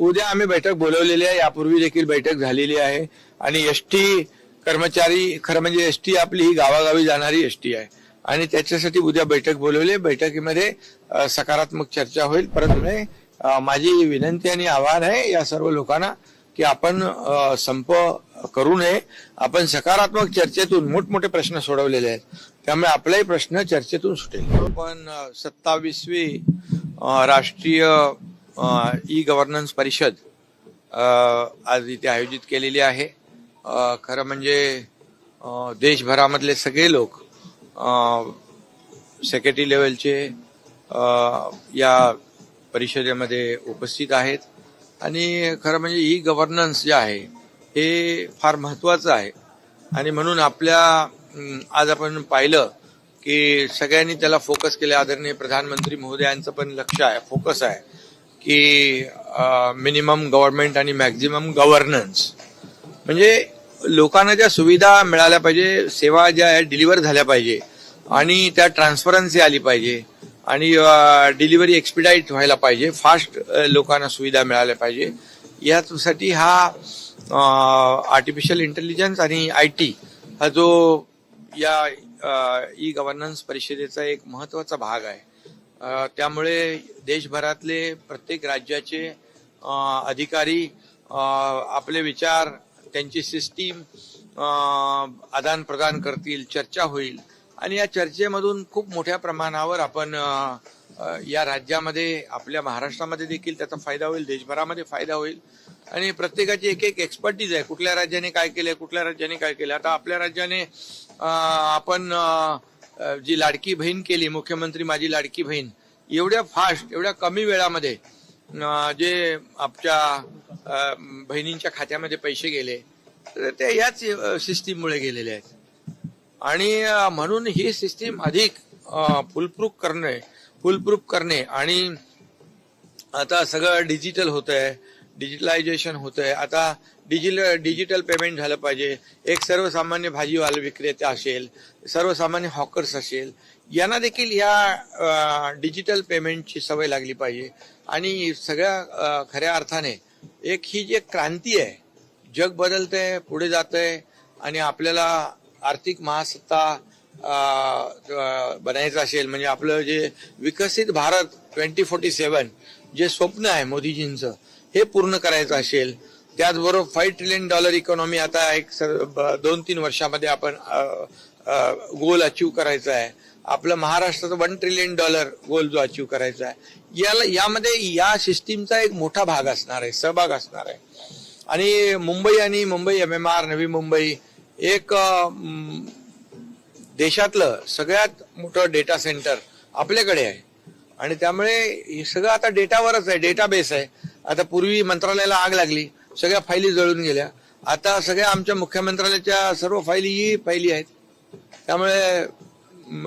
उद्या आम्ही बैठक बोलवलेली आहे. यापूर्वी देखील बैठक झालेली आहे. आणि एस टी कर्मचारी खरं म्हणजे एस टी आपली ही गावागावी जाणारी एस टी आहे. आणि त्याच्यासाठी उद्या बैठक बोलवली बैठकीमध्ये सकारात्मक चर्चा होईल. परंतु माझी विनंती आणि आवाहन आहे या सर्व लोकांना की आपण संप करू नये. आपण सकारात्मक चर्चेतून मोठमोठे प्रश्न सोडवलेले आहेत. त्यामुळे आपलाही प्रश्न चर्चेतून सुटेल. आपण सत्तावीसवी राष्ट्रीय ई गव्हर्नन्स परिषद आज इथे आयोजित केलेली आहे. खरं म्हणजे देशभरामधले सगळे लोक सेक्रेटरी लेवलचे या परिषदेमध्ये उपस्थित आहेत. आणि खरं म्हणजे ई गव्हर्नन्स जे आहे हे फार महत्वाचं आहे. आणि म्हणून आपल्या आज आपण पाहिलं की सगळ्यांनी त्याला फोकस केले. आदरणीय प्रधानमंत्री महोदयांचं पण लक्ष आहे फोकस आहे. की मिनिमम गव्हर्नमेंट आणि मॅक्झिमम गव्हर्नन्स म्हणजे लोकांना ज्या सुविधा मिळाल्या पाहिजे सेवा ज्या आहेत डिलिव्हर झाल्या पाहिजे. आणि त्या ट्रान्सपरन्सी आली पाहिजे. आणि डिलिव्हरी एक्सपिडाईट व्हायला पाहिजे. फास्ट लोकांना सुविधा मिळाल्या पाहिजे. यासाठी हा आर्टिफिशियल इंटेलिजन्स आणि आय टी हा जो या ई गव्हर्नन्स परिषदेचा एक महत्त्वाचा भाग आहे. त्यामुळे देशभरातले प्रत्येक राज्याचे अधिकारी आपले विचार त्यांची सिस्टीम आदान प्रदान करतील चर्चा होईल. आणि या चर्चेमधून खूप मोठ्या प्रमाणावर आपण या राज्यामध्ये आपल्या महाराष्ट्रामध्ये देखील त्याचा फायदा होईल देशभरामध्ये फायदा होईल. आणि प्रत्येकाची एक एक एक्सपर्टीज आहे. कुठल्या राज्याने काय केलंय कुठल्या राज्याने काय केलं आता आपल्या राज्याने आपण जी लाडकी बहीण केली मुख्यमंत्री माझी लाडकी बहीण एवढ्या फास्ट एवढ्या कमी वेळामध्ये जे आपल्या बहिणींच्या खात्यामध्ये पैसे गेले तर ते याच सिस्टीममुळे गेलेले आहेत. आणि म्हणून ही सिस्टीम अधिक फुलप्रूफ करणे फुलप्रूफ करणे आणि आता सगळं डिजिटल होत आहे डिजिटलायझेशन होत आहे आता डिजिटल डिजिटल पेमेंट झालं पाहिजे. एक सर्वसामान्य भाजीवाला विक्रेता असेल सर्वसामान्य हॉकर्स असेल यांना देखील या डिजिटल पेमेंटची सवय लागली पाहिजे. आणि सगळ्या खऱ्या अर्थाने एक ही जी एक क्रांती आहे जग बदलतंय पुढे जातंय आणि आपल्याला आर्थिक महासत्ता बनायचं असेल म्हणजे आपलं जे विकसित Bharat twenty forty seven J स्वप्न आहे मोदीजींचं हे पूर्ण करायचं असेल त्याचबरोबर फाईव्ह ट्रिलियन डॉलर इकॉनॉमी आता एक सर- दोन तीन वर्षामध्ये आपण गोल अचीव करायचा आहे. आपलं महाराष्ट्राचं वन ट्रिलियन डॉलर गोल जो अचीव करायचा आहे याला यामध्ये या सिस्टीमचा एक मोठा भाग असणार आहे सहभाग असणार आहे. आणि मुंबई आणि Mumbai M M R Navi Mumbai एक देशातलं सगळ्यात मोठं डेटा सेंटर आपल्याकडे आहे. आणि त्यामुळे हे सगळं आता डेटावरच आहे डेटाबेस आहे. आता पूर्वी मंत्रालयाला आग लागली सगळ्या फायली जळून गेल्या. आता सगळ्या आमच्या मुख्यमंत्रालयाच्या सर्व फायली ही फायली आहेत. त्यामुळे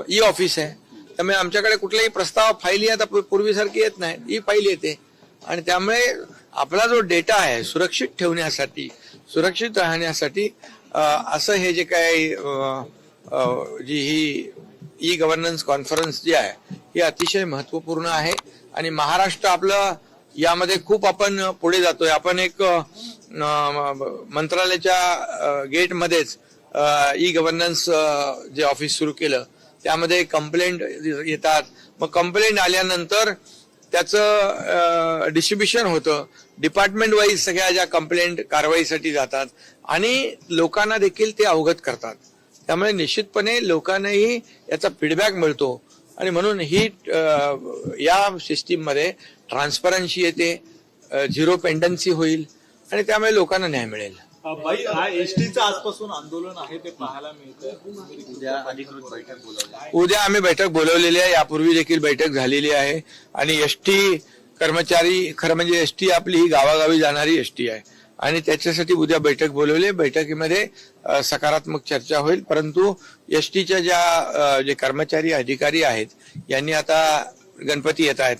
ई ऑफिस आहे. त्यामुळे आमच्याकडे कुठलाही प्रस्ताव फायली आता पूर्वीसारखी येत नाही. ई फाईल येते. आणि त्यामुळे आपला जो डेटा आहे सुरक्षित ठेवण्यासाठी सुरक्षित राहण्यासाठी असं हे जे काय जी ही ई गव्हर्नन्स कॉन्फरन्स जी आहे हे अतिशय महत्त्वपूर्ण आहे. आणि महाराष्ट्र आपलं यामध्ये खूप आपण पुढे जातोय. आपण एक मंत्रालयाच्या गेटमध्येच ई गव्हर्नन्स जे ऑफिस सुरू केलं त्यामध्ये कंप्लेंट येतात. मग कंप्लेंट आल्यानंतर त्याचं डिस्ट्रीब्युशन होतं. डिपार्टमेंट वाईज सगळ्या ज्या कंप्लेंट कारवाईसाठी जातात आणि लोकांना देखील ते अवगत करतात. त्यामुळे निश्चितपणे लोकांनाही याचा फीडबॅक मिळतो. आणि म्हणून ही या सिस्टीममध्ये ट्रान्सपरन्सी येते झिरो पेंडन्सी होईल आणि त्यामुळे लोकांना न्याय मिळेल. बाई हा एसटीचं आजपासून आंदोलन आहे ते पाहायला मिळतंय. उद्या अधिकृत बैठक बोलावली. उद्या आम्ही बैठक बोलवलेली आहे यापूर्वी देखील बैठक झालेली आहे. आणि एस टी कर्मचारी खरं म्हणजे एस टी आपली ही गावागावी जाणारी एस टी आहे. आणि त्याच्यासाठी उद्या बैठक बोलवली बैठकीमध्ये सकारात्मक चर्चा होईल. परंतु एस टीच्या ज्या जे कर्मचारी अधिकारी आहेत यांनी आता गणपती येत आहेत.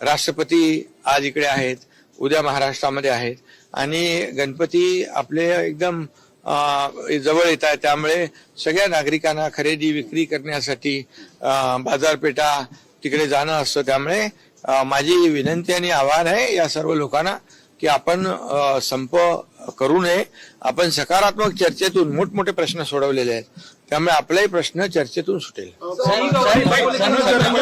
राष्ट्रपती आज इकडे आहेत. उद्या महाराष्ट्रामध्ये आहेत. आणि गणपती आपले एकदम जवळ येत आहे त्यामुळे सगळ्या नागरिकांना खरेदी विक्री करण्यासाठी बाजारपेठा तिकडे जाणं असतं. त्यामुळे माझी विनंती आणि आव्हान आहे या सर्व लोकांना की आपण संप करू नये. आपण सकारात्मक चर्चेतून मोठमोठे प्रश्न सोडवलेले आहेत. त्यामुळे आपलाही प्रश्न चर्चेतून सुटेल.